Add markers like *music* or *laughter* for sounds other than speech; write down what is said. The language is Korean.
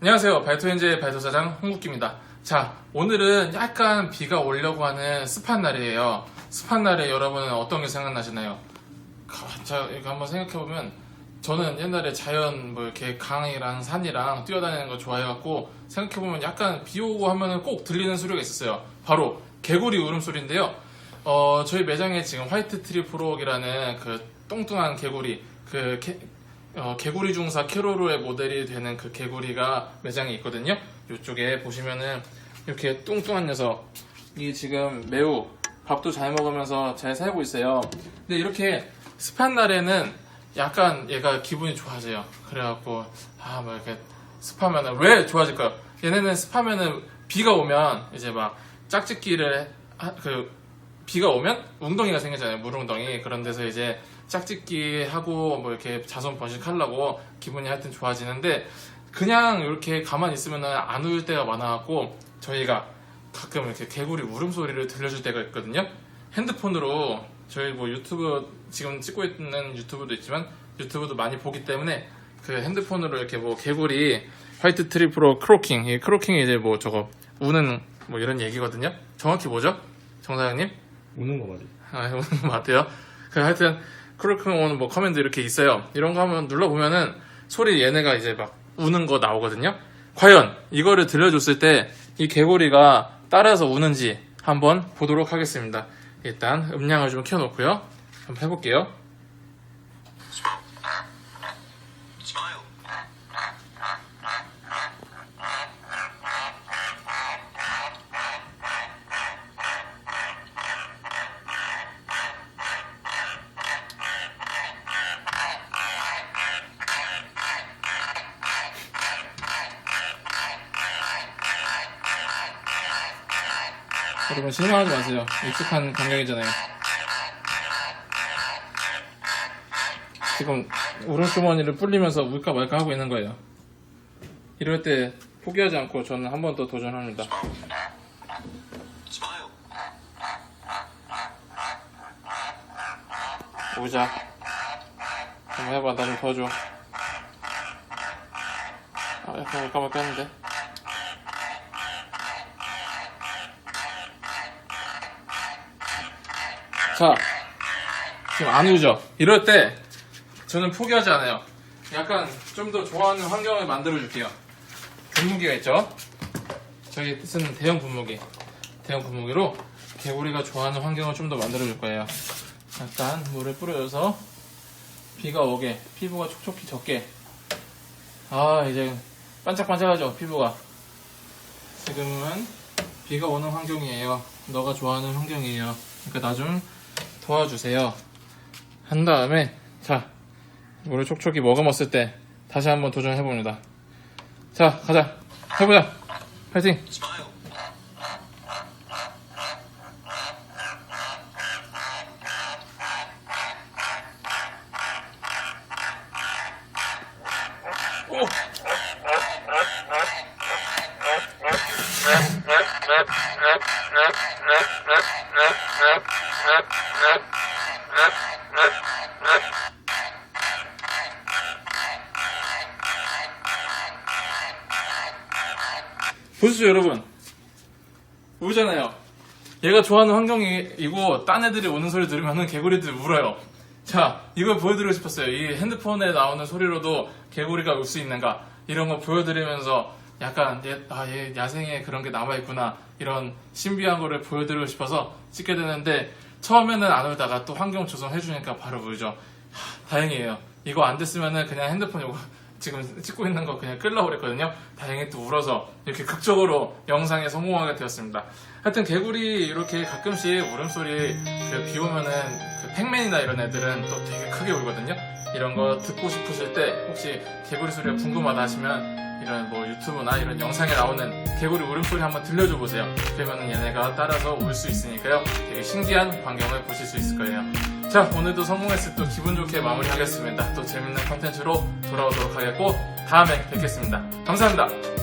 안녕하세요. 발토엔제 발토사장 홍국기입니다. 자, 오늘은 약간 비가 오려고 하는 습한 날이에요. 습한 날에 여러분은 어떤 게 생각나시나요? 가- 자, 이거 한번 생각해보면 저는 옛날에 자연 뭐 이렇게 강이랑 산이랑 뛰어다니는 거 좋아해갖고 생각해보면 약간 비 오고 하면은 꼭 들리는 소리가 있었어요. 바로 개구리 울음소리인데요. 어, 저희 매장에 지금 화이트 트리 프로이라는 그 뚱뚱한 개구리, 그 개, 어, 개구리 중사 캐로로의 모델이 되는 그 개구리가 매장에 있거든요. 이쪽에 보시면은 이렇게 뚱뚱한 녀석, 이 지금 매우 밥도 잘 먹으면서 잘 살고 있어요. 근데 이렇게 습한 날에는 약간 얘가 기분이 좋아져요. 그래갖고 아 뭐 이렇게 습하면은 왜 좋아질까요? 얘네는 습하면은 비가 오면 이제 막 짝짓기를 하- 그 비가 오면 웅덩이가 생기잖아요. 물웅덩이. 그런 데서 이제 짝짓기 하고 뭐 이렇게 자손 번식하려고 기분이 하여튼 좋아지는데 그냥 이렇게 가만히 있으면 안 울 때가 많아갖고 저희가 가끔 이렇게 개구리 울음소리를 들려줄 때가 있거든요. 핸드폰으로 저희 뭐 유튜브 지금 찍고 있는 유튜브도 있지만 유튜브도 많이 보기 때문에 그 핸드폰으로 이렇게 뭐 개구리 화이트 트리프로 크로킹 이 크로킹이 이제 뭐 저거 우는 뭐 이런 얘기거든요. 정확히 뭐죠? 정사장님? 우는 거 맞지? 아, 오는 것 같아요. 그 하여튼 오는 뭐 커맨드 이렇게 있어요. 이런 거 한번 눌러보면은 소리 얘네가 이제 막 우는 거 나오거든요. 과연 이거를 들려줬을 때 이 개구리가 따라서 우는지 한번 보도록 하겠습니다. 일단 음량을 좀 켜놓고요. 한번 해볼게요. 여러분 실망하지 마세요. 익숙한 광경이잖아요. 지금 우렁주머니를 불리면서 울까 말까 하고 있는 거예요. 이럴 때 포기하지 않고 저는 한 번 더 도전합니다. 보자. 한번 해봐. 나좀 도와줘. 아, 약간 울까 말까 했는데. 자, 지금 안 울죠? 이럴 때 저는 포기하지 않아요. 약간 좀 더 좋아하는 환경을 만들어 줄게요. 분무기가 있죠? 저희 쓰는 대형 분무기. 대형 분무기로 개구리가 좋아하는 환경을 좀 더 만들어 줄 거예요. 약간 물을 뿌려줘서 비가 오게 피부가 촉촉히 젖게 아 이제 반짝반짝하죠 피부가 지금은 비가 오는 환경이에요 너가 좋아하는 환경이에요 그러니까 나좀 도와주세요 한 다음에 자 물을 촉촉히 머금었을 때 다시 한번 도전해 봅니다 자 가자 해보자 파이팅. 오! 보시죠 여러분. 울잖아요. 얘가 좋아하는 환경이고 딴 애들이 우는 소리 들으면 개구리들이 울어요. 자 이걸 보여드리고 싶었어요. 이 핸드폰에 나오는 소리로도 개구리가 울 수 있는가? 이런 거 보여드리면서 약간 얘, 아, 얘 야생에 그런 게 남아있구나. 이런 신비한 거를 보여드리고 싶어서 찍게 되는데 처음에는 안 울다가 또 환경 조성해 주니까 바로 울죠 하, 다행이에요 이거 안 됐으면은 그냥 핸드폰 이거 *laughs* 지금 찍고 있는 거 그냥 끌려고 그랬거든요. 다행히 또 울어서 이렇게 극적으로 영상에 성공하게 되었습니다. 하여튼 개구리 이렇게 가끔씩 울음소리 그 비 오면은 그 팩맨이나 이런 애들은 또 되게 크게 울거든요. 이런 거 듣고 싶으실 때 혹시 개구리 소리가 궁금하다 하시면 이런 뭐 유튜브나 이런 영상에 나오는 개구리 울음소리 한번 들려줘 보세요. 그러면은 얘네가 따라서 울 수 있으니까요. 되게 신기한 광경을 보실 수 있을 거예요. 자, 오늘도 성공했을 때또 기분 좋게 마무리하겠습니다. 또 재밌는 컨텐츠로 돌아오도록 하겠고, 다음에 뵙겠습니다. 감사합니다.